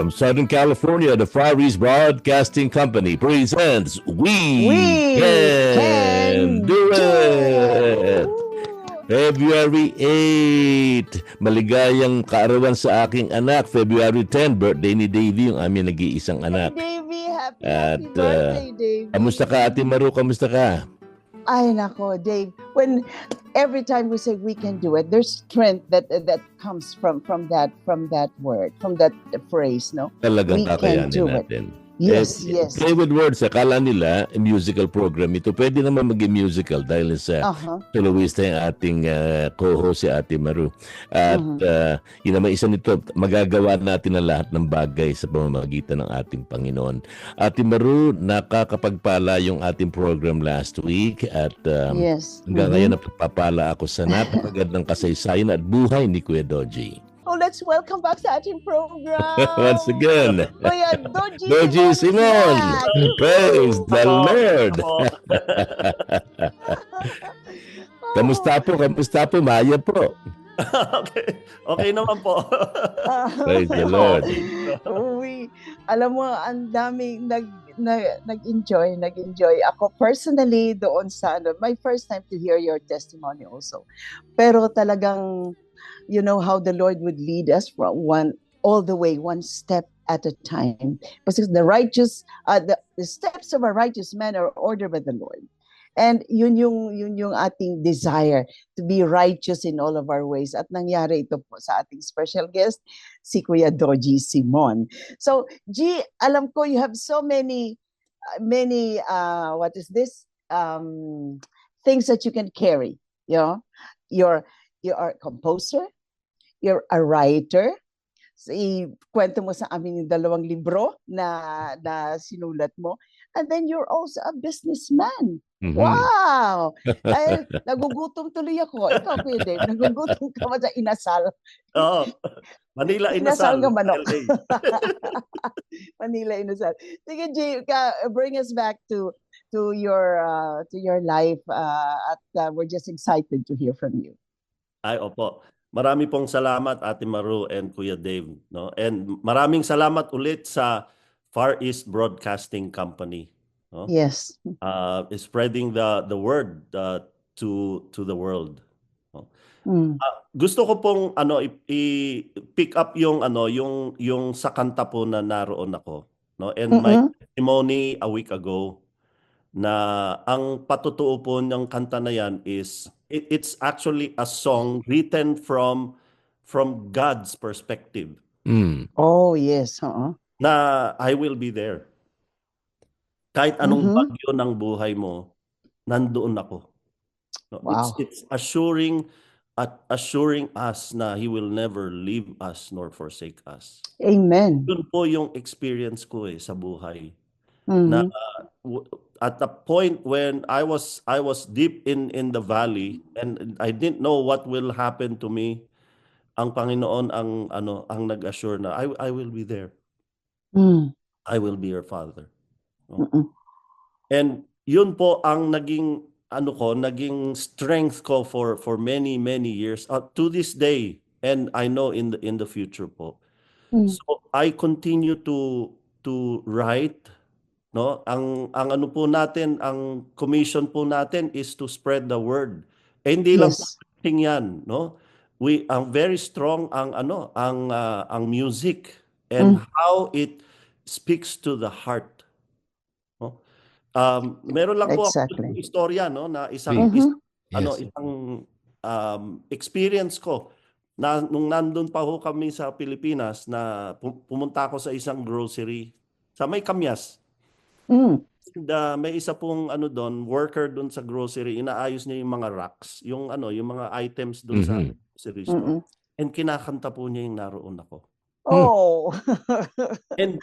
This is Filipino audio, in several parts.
From Southern California, the Far East Broadcasting Company presents We, We Can, Can Do It! February 8, maligayang kaarawan sa aking anak. February 10, birthday ni Davy, yung aming nag-iisang anak. Davey, happy, At, happy birthday, Davey. Kamusta ka, Ate Maru? Kamusta ka? Ay, nako, Dave. When every time we say we can do it, there's strength that that comes from from that from that word, from that phrase, no? Talagang We can do it. natin. Yes, Eh, yes. Play with words, akala nila, musical program ito. Pwede naman maging musical dahil sa Uh-huh. soloista yung ating uh, co-host si Ate Maru. At Mhm. uh, yun naman isa nito, magagawa natin ang lahat ng bagay sa pamamagitan ng ating Panginoon. Ate Maru, nakakapagpala yung ating program last week at um, yes. hanggang Mhm. ngayon napapala ako sa napakagandang kasaysayan at buhay ni Kuya Doji. Oh, let's welcome back sa ating program. Once again, Kuya Doji, Doji Simon. back. Praise the Ako, Lord! ako. Kamusta po? Kamusta po? Maya po. okay. okay naman po. Praise the Lord. Uy, alam mo, ang daming nag, na, nag-enjoy, nag-enjoy. Ako personally doon sa, ano, my first time to hear your testimony also. Pero talagang, you know, how the Lord would lead us from one, all the way, one step at a time. Because the righteous, uh, the, the steps of a righteous man are ordered by the Lord. And yun yung, yun yung ating desire to be righteous in all of our ways. At nangyari ito po sa ating special guest, si Kuya Doji Simon. So, G, alam ko you have so many, uh, many, uh, what is this? Um, things that you can carry. You know, you're, you're a composer, you're a writer, so, kwento mo sa amin yung dalawang libro na, na sinulat mo. And then you're also a businessman. Mhm. Wow! Ay, nagugutom tuloy ako. Ikaw, Kuya Dave, nagugutom ka ba sa inasal? Oo. Manila Inasal Inasal. ka manok. LA. Manila Inasal. Sige, Jay, ka, bring us back to to your uh, to your life uh, at uh, we're just excited to hear from you. Ay, opo. Marami pong salamat Ate Maru and Kuya Dave, no? And maraming salamat ulit sa Far East Broadcasting Company, no? Yes. Uh, spreading the the word uh, to to the world. Mm. Gusto ko pong ano i-pick up yung ano yung yung sa kanta po na naroon ako, no? And my Mm-mm. testimony a week ago na ang patutuo po ng kanta na yan is it, it's actually a song written from from God's perspective Mm. Oh, yes. Oo. na I will be there. Kahit anong Mhm. bagyo ng buhay mo, nandoon ako. No, It's, Wow. it's assuring at assuring us na He will never leave us nor forsake us. Amen. Yun po yung experience ko eh sa buhay. na Mhm. w- at the point when I was I was deep in in the valley and I didn't know what will happen to me ang Panginoon ang ano ang nag-assure na I I will be there Mm. I will be your father Mm-mm. and yun po ang naging ano ko naging strength ko for for many many years uh, to this day and I know in the in the future po Mm. So I continue to to write no ang ang ano po natin ang commission po natin is to spread the word. Eh, hindi lang Yes. writing yan no. We ang very strong ang ano ang ah, ang music and how it speaks to the heart. No? Um meron lang po Exactly. ako istorya no na isang Mhm. is- ano Yes. isang um, experience ko na nung nandun pa ho kami sa Pilipinas na pu- pumunta ako sa isang grocery sa may Kamyas. Mm. And, uh, may isa pong ano doon, worker doon sa grocery, inaayos niya yung mga racks, yung ano, yung mga items doon sa Mhm. grocery store. Mm-mm. And kinakanta po niya yung naroon ako. Oh. And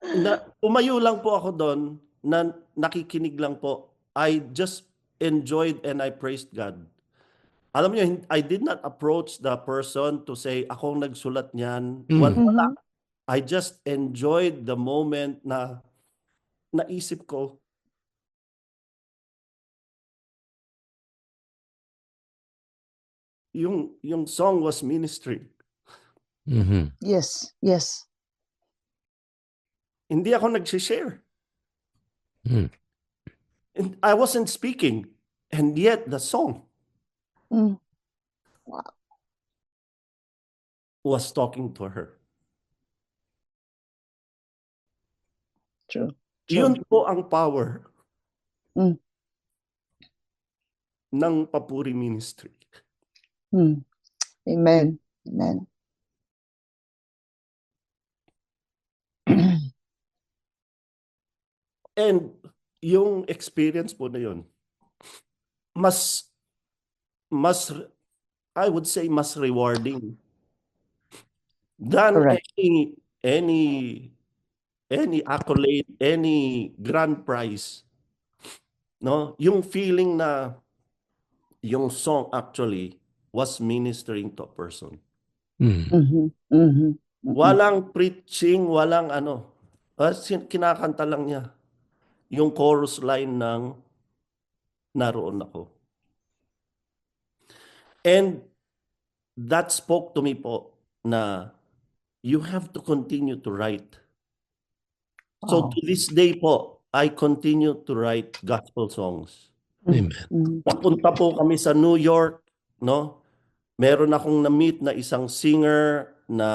na, umayo lang po ako doon na nakikinig lang po, I just enjoyed and I praised God. Alam niyo, hin- I did not approach the person to say, akong nagsulat niyan. Wal- Wala. Mhm. I just enjoyed the moment na naisip ko, yung yung song was ministry. Mhm. Yes, yes. Hindi ako nag-share. Mm. And I wasn't speaking. And yet the song Mm. was talking to her. True. Yun po ang power Mm. ng Papuri Ministry. Mm. Amen. Amen. And yung experience po na yun, mas, mas, I would say, mas rewarding than Correct. any, any, any accolade, any grand prize. No? Yung feeling na yung song actually was ministering to a person. Mm. Mhm. Mhm. Walang preaching, walang ano. Ah, Kinakanta lang niya yung chorus line ng naroon ako. And that spoke to me po na you have to continue to write. So Wow. to this day po, I continue to write gospel songs. Amen. Mm. Napunta po kami sa New York, no? Meron akong na-meet na isang singer na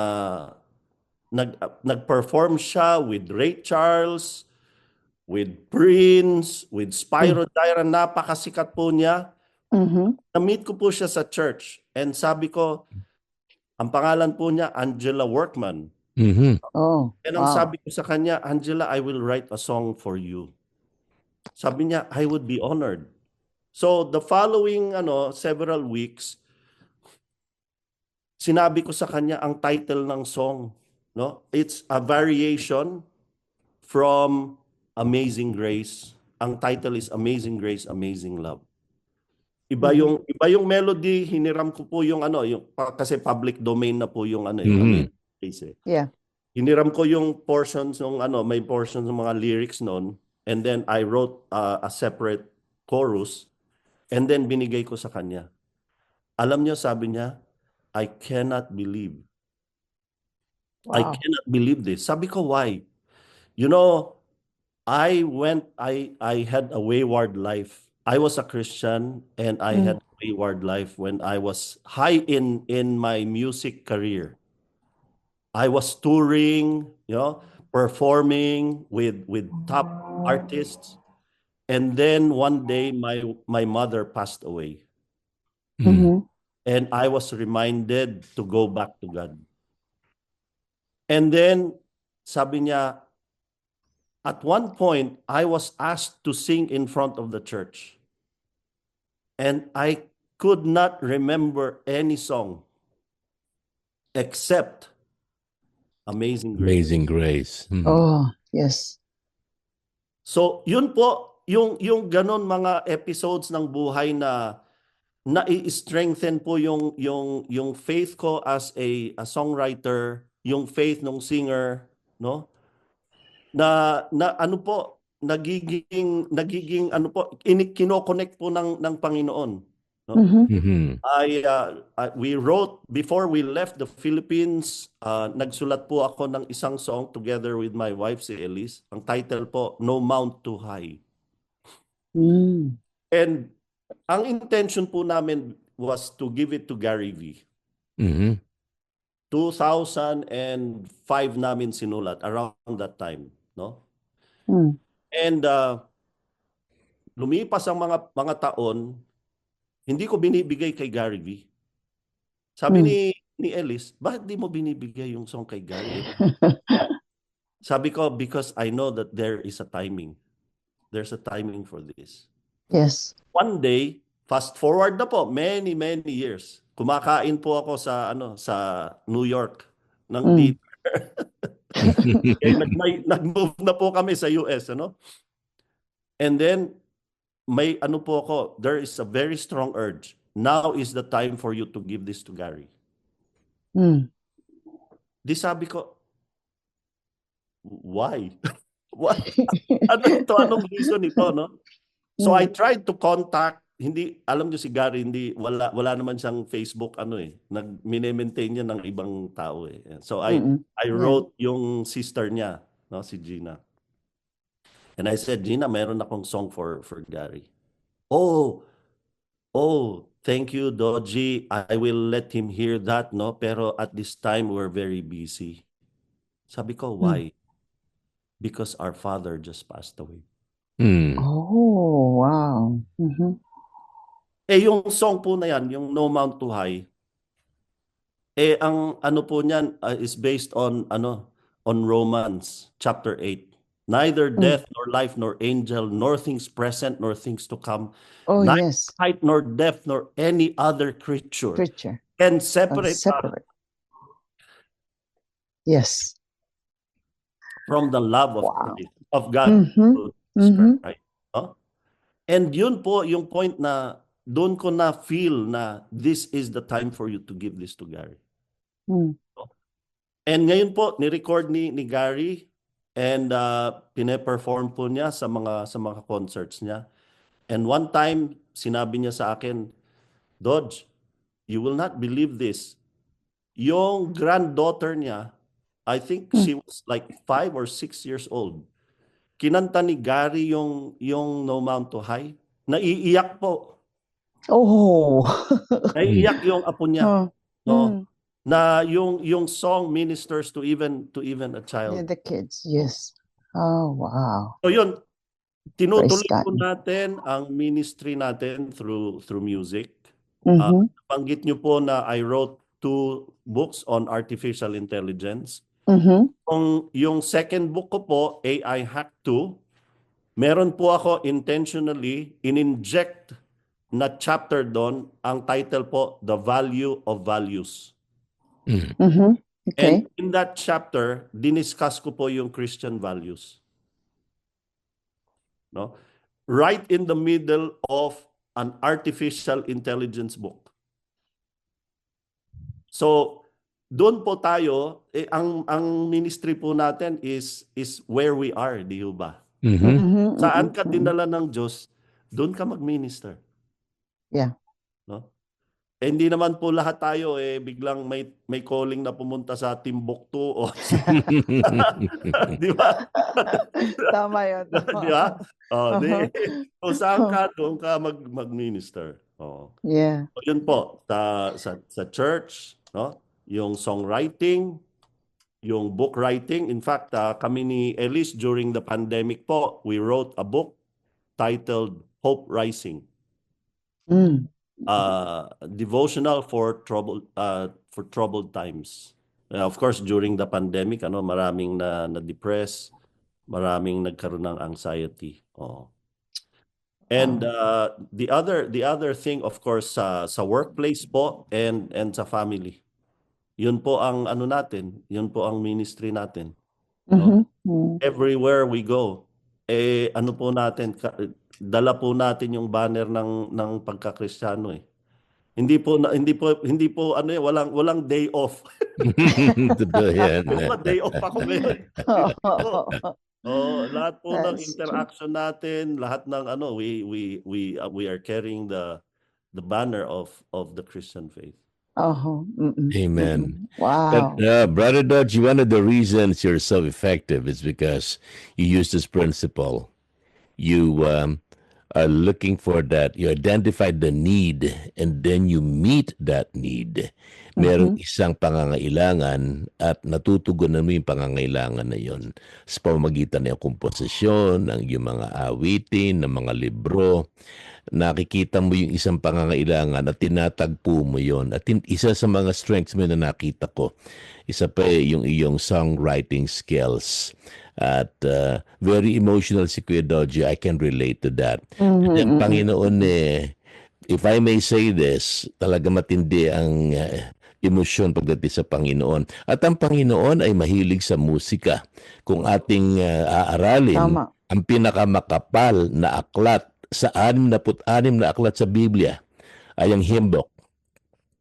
nag nag-perform siya with Ray Charles, with Prince, with Spyro Gyra, napakasikat po niya. Mhm. Na-meet ko po siya sa church and sabi ko, ang pangalan po niya Angela Workman. Mhm. Oh. And ang wow. sabi ko sa kanya, Angela, I will write a song for you. Sabi niya, I would be honored. So the following ano, several weeks, sinabi ko sa kanya ang title ng song, no? It's a variation from Amazing Grace. Ang title is Amazing Grace, Amazing Love. Iba Mhm. yung iba yung melody, hiniram ko po yung ano, yung kasi public domain na po yung ano, yung Mhm. Grace. eh. Yeah. Hiniram ko yung portions ng ano, may portions ng mga lyrics noon and then I wrote uh, a separate chorus and then binigay ko sa kanya. Alam niyo sabi niya, I cannot believe. I Wow. cannot believe this. Sabi ko why? You know, I went I I had a wayward life. I was a Christian and I Mm. had a wayward life when I was high in in my music career. I was touring, you know, performing with with top artists. And then one day my my mother passed away Mm. Mhm. and I was reminded to go back to God. And then sabi niya at one point I was asked to sing in front of the church. And I could not remember any song except Amazing Grace. Amazing Grace. Mhm. Oh, yes. So, yun po, yung, yung ganon mga episodes ng buhay na na-strengthen po yung, yung, yung faith ko as a, a songwriter, yung faith ng singer, no? Na, na ano po, nagiging, nagiging ano po, ini, kino-connect po ng, ng Panginoon. Mhm. Mhm. I, uh, I- we wrote before we left the Philippines, uh, nagsulat po ako ng isang song together with my wife si Elise. Ang title po, No Mount Too High. Mm. And ang intention po namin was to give it to Gary V. Mhm. 2005 namin sinulat around that time, no? Mm. And uh, lumipas ang mga mga taon, hindi ko binibigay kay Gary V. Sabi Hmm. ni ni Ellis, bakit di mo binibigay yung song kay Gary? Sabi ko, because I know that there is a timing. There's a timing for this. Yes. One day, fast forward na po, many, many years. Kumakain po ako sa ano sa New York ng Mm. dinner. Eh, nag, may- nag-move na po kami sa US, ano? And then, may ano po ako, there is a very strong urge. Now is the time for you to give this to Gary. Mm. Di sabi ko, why? why? ano ito? Anong reason ito, no? So I tried to contact, hindi, alam niyo si Gary, hindi, wala, wala naman siyang Facebook, ano eh, nag, maintain niya ng ibang tao eh. So I, Mm-mm. I wrote yung sister niya, no, si Gina. And I said, Gina, meron akong song for for Gary. Oh, oh, thank you, Doji. I will let him hear that, no? Pero at this time, we're very busy. Sabi ko, why? Because our father just passed away. Hmm. Oh, wow. Mhm. Eh, yung song po na yan, yung No Mount Too High, eh, ang ano po niyan uh, is based on, ano, on Romans chapter 8. Neither Mm. death, nor life, nor angel, nor things present, nor things to come, Oh, Neither yes. height, nor depth, nor any other creature Preacher. can separate us separate. Yes. from the love of Wow. Christ, of God. Mhm. Spirit, Mhm. right? No? And yun po yung point na doon ko na feel na this is the time for you to give this to Gary. Mm. And ngayon po, ni-record ni, ni Gary and uh, pine-perform po niya sa mga sa mga concerts niya. And one time, sinabi niya sa akin, Dodge, you will not believe this. Yung granddaughter niya, I think Hmm. she was like five or six years old. Kinanta ni Gary yung, yung No Mount to High. Naiiyak po. Oh. Naiiyak yung apo niya. Oh. No? Mm. Na yung, yung song ministers to even to even a child. Yeah, the kids. Yes. Oh, wow. So yun, tinutuloy po natin ang ministry natin through through music. Mhm. Banggit niyo po na I wrote two books on artificial intelligence. Mhm. Kung yung second book ko po, AI Hack 2, meron po ako intentionally in-inject na chapter doon. Ang title po, The Value of Values. Hmm. Mhm. Okay. And in that chapter, diniscuss ko po yung Christian values. No? Right in the middle of an artificial intelligence book. So, doon po tayo, eh, ang ang ministry po natin is is where we are, di ba? Mhm. Mhm, Saan ka mhm. dinala ng Diyos, doon ka mag-minister. Yeah. Eh, hindi naman po lahat tayo eh biglang may may calling na pumunta sa Timbuktu o di ba? Tama. Tama. di ba? Oh, di. Uh-huh. Kung saan ka, doon ka mag mag-minister. Oh. Yeah. So, yun po sa sa sa church, no? Yung songwriting, yung book writing. In fact, ah, kami ni Elise during the pandemic po, we wrote a book titled Hope Rising. Mm. Uh, devotional for troubled uh, for troubled times. Uh, of course, during the pandemic, ano, maraming na na-depress, maraming nagkaroon ng anxiety. Oh. And uh, the other the other thing of course sa sa workplace po and and sa family. Yun po ang ano natin, yun po ang ministry natin. Mhm. Mm. Everywhere we go, eh ano po natin ka- dala po natin yung banner ng ng pagkakristyano eh. Hindi po na, hindi po hindi po ano eh, walang walang day off. Totoo yan. Ako, day off ako ngayon. Oh, lahat po ng That's true. interaction natin, lahat ng ano, we we we uh, we are carrying the the banner of of the Christian faith. Oh. mm-mm, Amen. mm-mm. Wow. But, uh, Brother Dodge, one of the reasons you're so effective is because you use this principle. You um, are looking for that. You identify the need and then you meet that need. Merong isang pangangailangan at natutugunan mo yung pangangailangan na yon sa pamamagitan ng komposisyon, ng yung mga awitin, ng mga libro. Nakikita mo yung isang pangangailangan at tinatagpo mo yon. At tin- isa sa mga strengths mo na nakita ko, isa pa eh, yung iyong songwriting skills. At uh, very emotional si Kuya Dodgy. I can relate to that. Mhm, Ang mhm. Panginoon eh, if I may say this, talaga matindi ang uh, emosyon pagdating sa Panginoon. At ang Panginoon ay mahilig sa musika. Kung ating uh, aaralin, Tama. ang pinakamakapal na aklat sa 66 na aklat sa Biblia ay ang hymn book,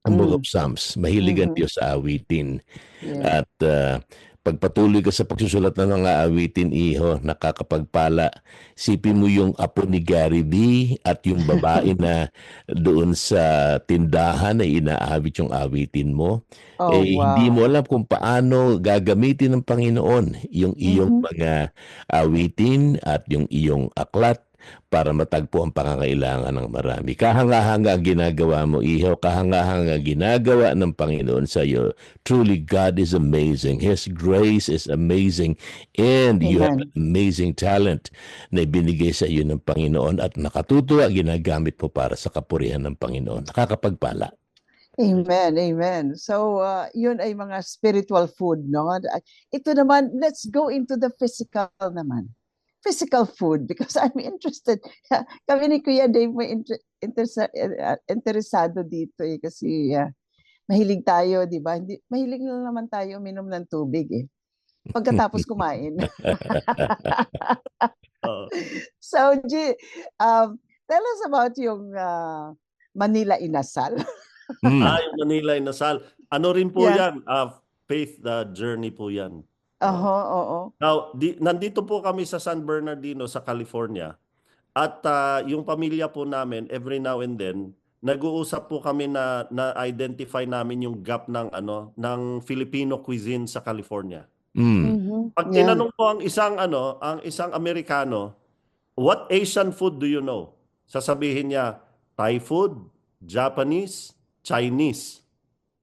ang Book Mm. of Psalms. Mahilig ang Mhm. Diyos sa awitin. Yeah. At uh, pagpatuloy ka sa pagsusulat ng mga awitin, iho, nakakapagpala. Sipin mo yung apo ni Gary V at yung babae na doon sa tindahan na inaawit yung awitin mo. Oh, eh, wow. hindi mo alam kung paano gagamitin ng Panginoon yung iyong Mhm. mga awitin at yung iyong aklat para matagpo ang pangangailangan ng marami. Kahanga-hanga ang ginagawa mo, iho. Kahanga-hanga ginagawa ng Panginoon sa iyo. Truly, God is amazing. His grace is amazing. And you have Amen. amazing talent na ibinigay sa iyo ng Panginoon at nakatutuwa ginagamit mo para sa kapurihan ng Panginoon. Nakakapagpala. Amen, amen. So, uh, yun ay mga spiritual food, no? Ito naman, let's go into the physical naman. Physical food, because I'm interested. Kami ni Kuya Dave may inter- interesa- uh, interesado dito eh, kasi uh, mahilig tayo, di ba? Hindi, mahilig lang naman tayo minom ng tubig eh. Pagkatapos kumain. Oo. so, G, um, tell us about yung uh, Manila Inasal. Mm. Ah, yung Manila Inasal. Ano rin po Yeah. yan? Ah, faith the journey po yan. Oho, oo. Now, di, nandito po kami sa San Bernardino sa California. At ah, yung pamilya po namin every now and then nag-uusap po kami na na-identify namin yung gap ng ano ng Filipino cuisine sa California. Mm. Mhm, Pag yeah. tinanong po ang isang ano, ang isang Amerikano, what Asian food do you know? Sasabihin niya, Thai food, Japanese, Chinese.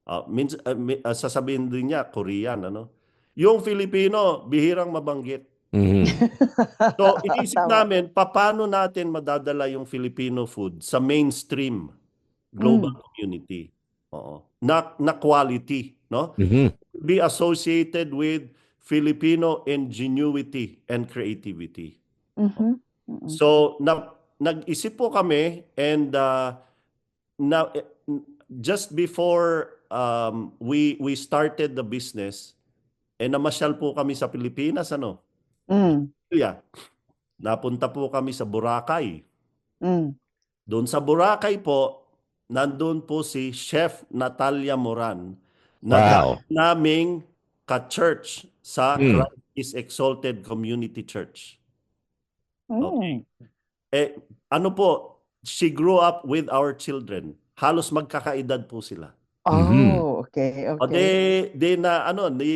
Ah, means, ah, mi- ah, sasabihin din niya, Korean, ano? Yung Filipino, bihirang mabanggit. Mhm. So, inisip namin, paano natin madadala yung Filipino food sa mainstream global community? Oo. Na, na quality, no? Mhm. Be associated with Filipino ingenuity and creativity. Mhm, mhm. So, na, nag-isip po kami and uh, na, eh, just before um, we we started the business, eh namasyal po kami sa Pilipinas, ano? Mm, Yeah. Napunta po kami sa Boracay. mm. Doon sa Boracay po, nandun po si Chef Natalia Moran na Wow. naming ka-church sa Hmm. Christ is Exalted Community Church. Mm. Eh, ano po, she grew up with our children. Halos magkakaedad po sila. Mhm. Oh, okay, O okay. de, de na ano, ni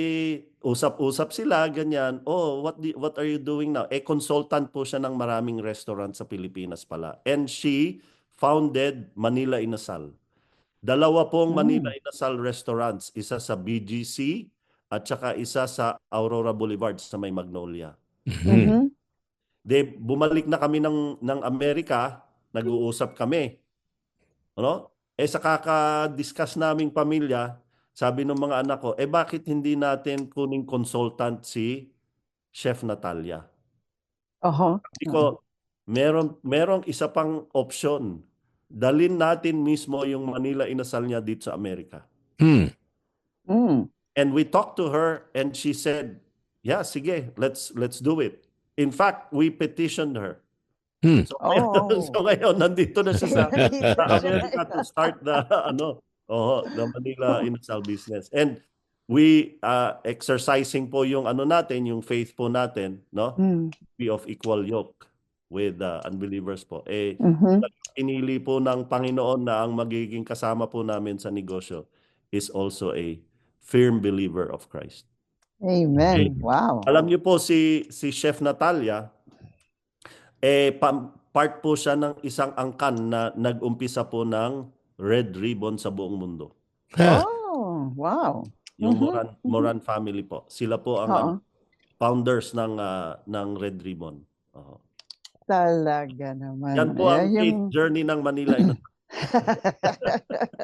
usap-usap sila ganyan. Oh, what the, what are you doing now? Eh consultant po siya ng maraming restaurant sa Pilipinas pala. And she founded Manila Inasal. Dalawa pong Mm. Manila Inasal restaurants, isa sa BGC at saka isa sa Aurora Boulevard sa may Magnolia. Mhm. Mhm. De bumalik na kami ng ng Amerika, nag-uusap kami. Ano? Eh sa kaka-discuss naming pamilya, sabi ng mga anak ko, eh bakit hindi natin kuning consultant si Chef Natalia? Oho. Sabi ko, meron merong isa pang option. Dalin natin mismo yung Manila inasal niya dito sa Amerika. Hmm. Mm. And we talked to her and she said, "Yeah, sige, let's let's do it." In fact, we petitioned her. Hmm. So, ngayon, Oh. so ngayon nandito na siya sa, sa to start the ano, oh, the Manila Inasal business. And we uh, exercising po yung ano natin, yung faith po natin, no? Mm. Be of equal yoke with uh, unbelievers po. Eh Mhm. pinili po ng Panginoon na ang magiging kasama po namin sa negosyo is also a firm believer of Christ. Amen. Wow. Alam niyo po si si Chef Natalia eh pa- part po siya ng isang angkan na nag-umpisa po ng Red Ribbon sa buong mundo. Oh, wow. Yung Mhm, Moran Moran family po. Sila po ang Oo. ano, founders ng ah, ng Red Ribbon. Oo. Talaga naman. Yan po ang yung- journey ng Manila.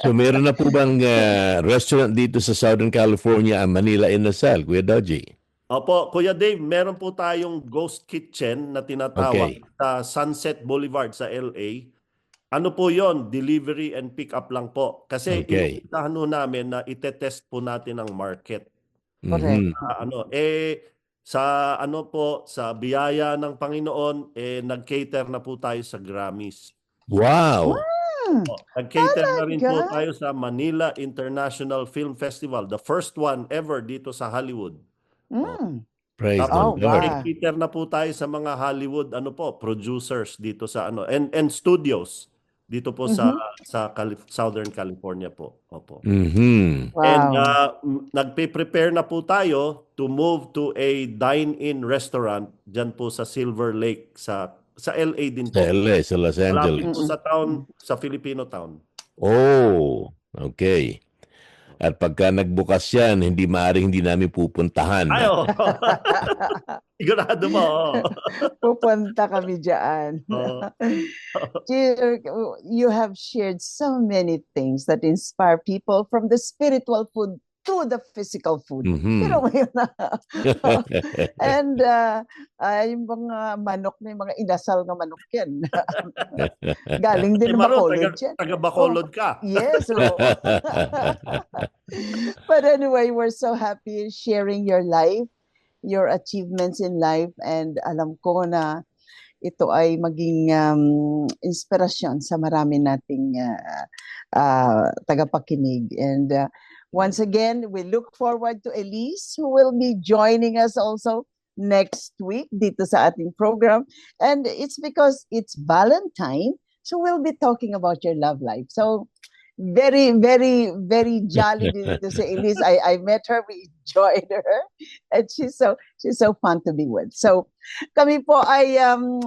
So meron na po bang uh, restaurant dito sa Southern California ang Manila Inasal, Kuya Dodgy? Opo, Kuya Dave, meron po tayong ghost kitchen na tinatawag Okay. sa Sunset Boulevard sa LA. Ano po yon Delivery and pick up lang po. Kasi Okay. inuutahan namin na itetest po natin ang market. Correct. Mhm. Ah, ano, eh, sa ano po, sa biyaya ng Panginoon, eh, nag-cater na po tayo sa Grammys. Wow. Hmm. O, Nag-cater na rin po Talaga? tayo sa Manila International Film Festival, the first one ever dito sa Hollywood. Mm. Praise Oh, the Lord. Nag-cater na po tayo sa mga Hollywood ano po, producers dito sa ano and and studios dito po sa sa Cali- Southern California po. Opo. Mhm. Wow. And uh, nagpe-prepare na po tayo to move to a dine-in restaurant diyan po sa Silver Lake sa sa LA din po. Sa LA, sa Los Malapit Angeles. po sa town, sa Filipino town. Oh, okay. At pagka nagbukas yan, hindi maaaring hindi namin pupuntahan. Ayo. Sigurado mo. oo. Pupunta kami dyan. Oo. Dear, you have shared so many things that inspire people from the spiritual food to the physical food. Mhm. Pero ngayon na. And uh, uh, yung mga manok na yung mga inasal na manok yan. Galing din ng Maro, Bacolod taga, yan. taga Bacolod ka. Yes. oo. but anyway, we're so happy sharing your life, your achievements in life, and alam ko na ito ay maging um, inspirasyon sa marami nating uh, uh, tagapakinig. And uh, once again, we look forward to Elise who will be joining us also next week dito sa ating program. And it's because it's Valentine, so we'll be talking about your love life. So very, very, very jolly to say Elise. I, I met her, we enjoyed her, and she's so she's so fun to be with. So kami po ay um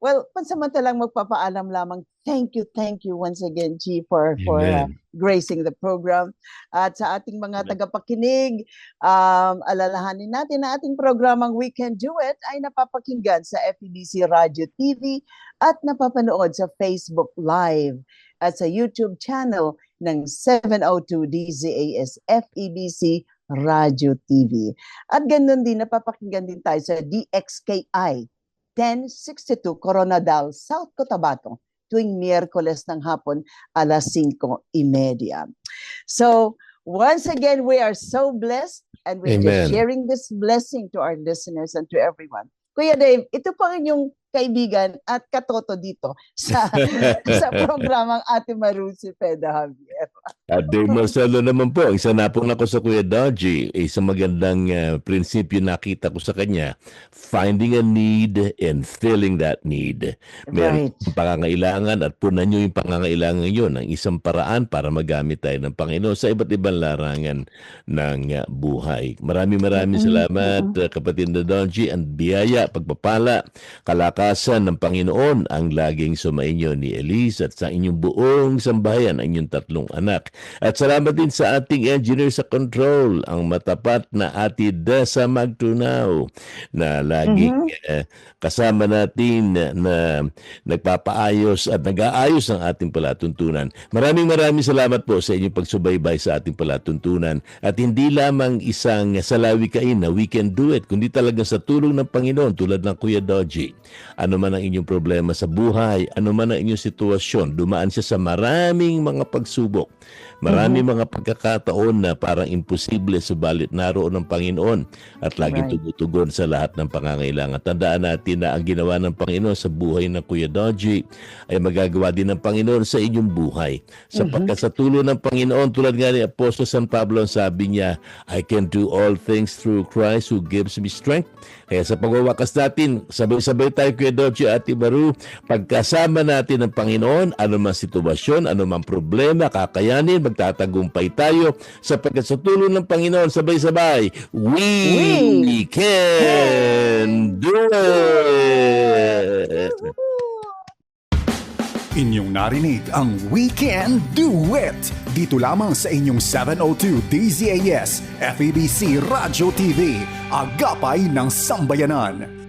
well, pansamantalang magpapaalam lamang. Thank you, thank you once again, G, for for uh, Amen. gracing the program. At sa ating mga tagapakinig, um, alalahanin natin na ating programang We Can Do It ay napapakinggan sa FEBC Radio TV at napapanood sa Facebook Live at sa YouTube channel ng 702 DZAS FEBC Radio TV. At ganun din, napapakinggan din tayo sa DXKI 1062 Coronadal, South Cotabato tuwing Miyerkules ng hapon alas 5.30. So, once again, we are so blessed and we're Amen. sharing this blessing to our listeners and to everyone. Kuya Dave, ito po ang inyong kaibigan at katoto dito sa sa programang Ate Maru si Peda Javier. At Dave Marcelo naman po, isa na po ako sa Kuya Dodgy, isang magandang uh, prinsipyo nakita ko sa kanya, finding a need and filling that need. Meron Right. ang pangangailangan at punan nyo yung pangangailangan yun ang isang paraan para magamit tayo ng Panginoon sa iba't ibang larangan ng uh, buhay. Maraming maraming Mm-mm, salamat uh, kapatid na Dodgy ang biyaya, pagpapala, kalakasan ng Panginoon ang laging sumainyo ni Elise at sa inyong buong sambahayan, ang inyong tatlong anak. At salamat din sa ating engineer sa control, ang matapat na Ate Desa Magtunaw na laging eh, kasama natin na, na nagpapaayos at nag-aayos ng ating palatuntunan. Maraming maraming salamat po sa inyong pagsubaybay sa ating palatuntunan at hindi lamang isang salawikain na we can do it, kundi talagang sa tulong ng Panginoon tulad ng Kuya Dodgy. Ano man ang inyong problema sa buhay, ano man ang inyong sitwasyon, dumaan siya sa maraming mga pagsubok. Marami mga pagkakataon na parang imposible subalit naroon ng Panginoon at laging Right. tumutugon sa lahat ng pangangailangan. Tandaan natin na ang ginawa ng Panginoon sa buhay ng Kuya Dodgy ay magagawa din ng Panginoon sa inyong buhay. Sapagkat sa tulong ng Panginoon, tulad nga ni Apostol San Pablo, sabi niya, I can do all things through Christ who gives me strength. Kaya sa pagwawakas natin, sabay-sabay tayo Kuya Dodgy at Ibaru, pagkasama natin ng Panginoon, man sitwasyon, man problema, kakayanin, magtatagumpay tayo sapagkat sa tulong ng Panginoon, sabay-sabay, we, We can do it! Inyong narinig ang We Can Do It dito lamang sa inyong 702 DZAS FEBC Radio TV, agapay ng sambayanan.